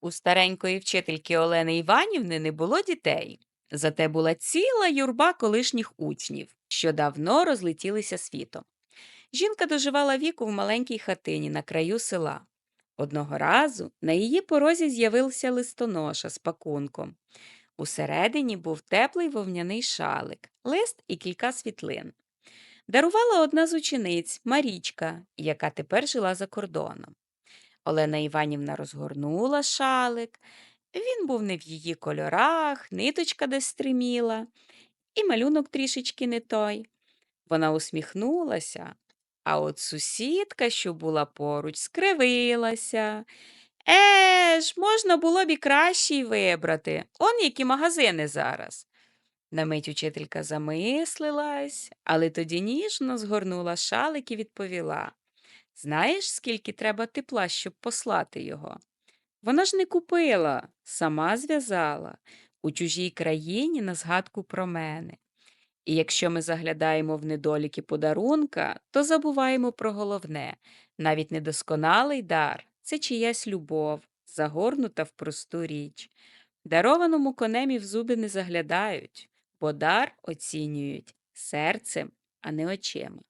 У старенької вчительки Олени Іванівни не було дітей, зате була ціла юрба колишніх учнів, що давно розлетілися світом. Жінка доживала віку в маленькій хатині на краю села. Одного разу на її порозі з'явився листоноша з пакунком. Усередині був теплий вовняний шалик, лист і кілька світлин. Дарувала одна з учениць Марічка, яка тепер жила за кордоном. Олена Іванівна розгорнула шалик. Він був не в її кольорах, ниточка десь стриміла, і малюнок трішечки не той. Вона усміхнулася, а от сусідка, що була поруч, скривилася. Е ж, можна було б і кращий вибрати. Он які магазини зараз. На мить учителька замислилась, але тоді ніжно згорнула шалик і відповіла. Знаєш, скільки треба тепла, щоб послати його? Вона ж не купила, сама зв'язала у чужій країні на згадку про мене. І якщо ми заглядаємо в недоліки подарунка, то забуваємо про головне навіть недосконалий дар це чиясь любов, загорнута в просту річ. Дарованому конемі в зуби не заглядають, бо дар оцінюють серцем, а не очима.